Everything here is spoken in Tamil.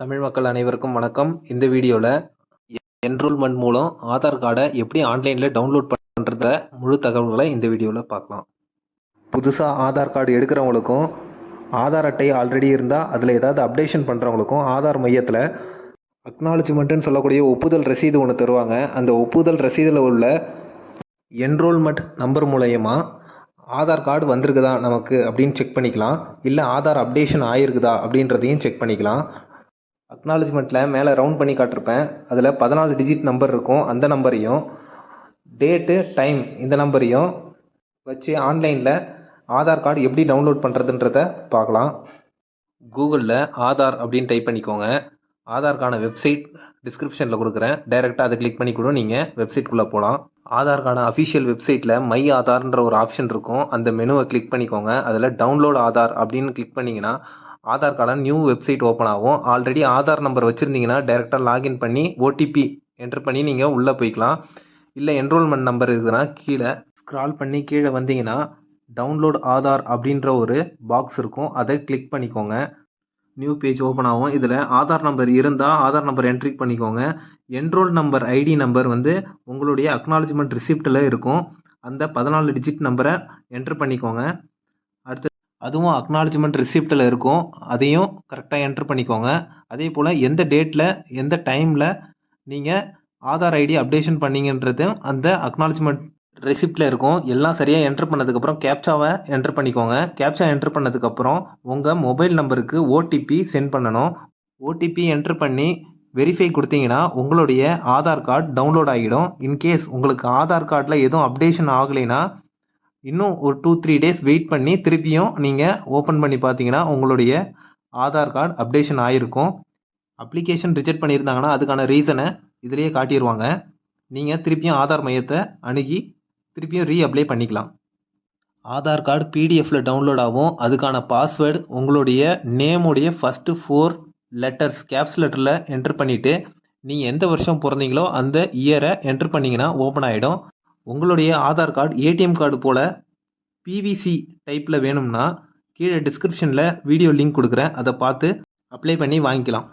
தமிழ் மக்கள் அனைவருக்கும் வணக்கம். இந்த வீடியோவில் என்ரோல்மெண்ட் மூலம் ஆதார் கார்டை எப்படி ஆன்லைனில் டவுன்லோட் பண்ணுறத முழு தகவல்களை இந்த வீடியோவில் பார்க்கலாம். புதுசாக ஆதார் கார்டு எடுக்கிறவங்களுக்கும் ஆதார் அட்டை ஆல்ரெடி இருந்தால் அதில் ஏதாவது அப்டேஷன் பண்ணுறவங்களுக்கும் ஆதார் மையத்தில் அக்னாலஜ்மெண்ட்டுன்னு சொல்லக்கூடிய ஒப்புதல் ரசீது ஒன்று தருவாங்க. அந்த ஒப்புதல் ரசீதில் உள்ள என்ரோல்மெண்ட் நம்பர் மூலயமா ஆதார் கார்டு வந்திருக்குதா நமக்கு அப்படின்னு செக் பண்ணிக்கலாம். இல்லை ஆதார் அப்டேஷன் ஆகிருக்குதா அப்படின்றதையும் செக் பண்ணிக்கலாம். அக்னாலஜ்மெண்ட்டில் மேலே ரவுண்ட் பண்ணி காட்டிருப்பேன். அதில் பதினாலு டிஜிட் நம்பர் இருக்கும். அந்த நம்பரையும் டேட்டு டைம் இந்த நம்பரையும் வச்சு ஆன்லைனில் ஆதார் கார்டு எப்படி டவுன்லோட் பண்ணுறதுன்றத பார்க்கலாம். கூகுளில் ஆதார் அப்படின்னு டைப் பண்ணிக்கோங்க. ஆதார்க்கான வெப்சைட் டிஸ்கிரிப்ஷனில் கொடுக்குறேன். டைரெக்டாக அதை கிளிக் பண்ணி கூட நீங்கள் வெப்சைட்குள்ளே போகலாம் ஆதார்க்கான அஃபிஷியல் வெப்சைட்டில் மை ஆதார்ன்ற ஒரு ஆப்ஷன் இருக்கும். அந்த மெனுவை கிளிக் பண்ணிக்கோங்க. அதில் டவுன்லோட் ஆதார் அப்படின்னு கிளிக் பண்ணிங்கன்னா ஆதார் கார்டான நியூ வெப்சைட் ஓப்பன் ஆகும். ஆல்ரெடி ஆதார் நம்பர் வச்சுருந்தீங்கன்னா டேரெக்டாக லாகின் பண்ணி ஓடிபி என்டர் பண்ணி நீங்கள் உள்ளே போய்க்கலாம். இல்லை என்ரோல்மெண்ட் நம்பர் இருக்குதுன்னா கீழே ஸ்க்ரால் பண்ணி கீழே வந்தீங்கன்னா டவுன்லோட் ஆதார் அப்படின்ற ஒரு பாக்ஸ் இருக்கும். அதை கிளிக் பண்ணிக்கோங்க. நியூ பேஜ் ஓப்பன் ஆகும். இதில் ஆதார் நம்பர் இருந்தால் ஆதார் நம்பர் என்ட்ரி பண்ணிக்கோங்க. என்ரோல் நம்பர் ஐடி நம்பர் வந்து உங்களுடைய அக்னாலஜ்மெண்ட் ரிசிப்ட்டில் இருக்கும். அந்த பதினாலு டிஜிட் நம்பரை என்ட்ரு பண்ணிக்கோங்க. அதுவும் அக்னாலஜ்மெண்ட் ரிசிப்டில் இருக்கும். அதையும் கரெக்டாக என்ட்ரு பண்ணிக்கோங்க. அதே போல் எந்த டேட்டில் எந்த டைமில் நீங்கள் ஆதார் ஐடி அப்டேஷன் பண்ணீங்கன்றதும் அந்த அக்னாலஜ்மெண்ட் ரெசிப்டில் இருக்கும். எல்லாம் சரியாக என்ட்ரு பண்ணதுக்கப்புறம் கேப்சாவை என்ட்ரு பண்ணிக்கோங்க. கேப்சா என்ட்ரு பண்ணதுக்கப்புறம் உங்கள் மொபைல் நம்பருக்கு ஓடிபி சென்ட் பண்ணணும். ஓடிபி என்ட்ரு பண்ணி வெரிஃபை கொடுத்தீங்கன்னா உங்களுடைய ஆதார் கார்டு டவுன்லோட் ஆகிடும். இன்கேஸ் உங்களுக்கு ஆதார் கார்டில் எதுவும் அப்டேஷன் ஆகலைன்னா இன்னும் ஒரு டூ த்ரீ டேஸ் வெயிட் பண்ணி திருப்பியும் நீங்கள் ஓப்பன் பண்ணி பார்த்தீங்கன்னா உங்களுடைய ஆதார் கார்டு அப்டேஷன் ஆகிருக்கும் அப்ளிகேஷன் ரிஜெக்ட் பண்ணியிருந்தாங்கன்னா அதுக்கான ரீசனை இதிலேயே காட்டிடுவாங்க நீங்கள் திருப்பியும் ஆதார் மையத்தை அணுகி திருப்பியும் ரீ அப்ளை பண்ணிக்கலாம். ஆதார் கார்டு பிடிஎஃப்பில் டவுன்லோட் ஆகும். அதுக்கான பாஸ்வேர்டு உங்களுடைய நேமுடைய ஃபஸ்ட்டு ஃபோர் லெட்டர்ஸ் கேப்ஸ் லெட்டரில் என்டர் பண்ணிவிட்டு நீங்கள் எந்த வருஷம் பிறந்தீங்களோ அந்த இயரை என்டர் பண்ணிங்கன்னா ஓப்பன் ஆகிடும் உங்களுடைய ஆதார் கார்டு ஏடிஎம் கார்டு போல் பிவிசி டைப்பில் வேணும்னா கீழே டிஸ்கிரிப்ஷனில் வீடியோ லிங்க் கொடுக்குறேன். அதை பார்த்து அப்ளை பண்ணி வாங்கிக்கலாம்.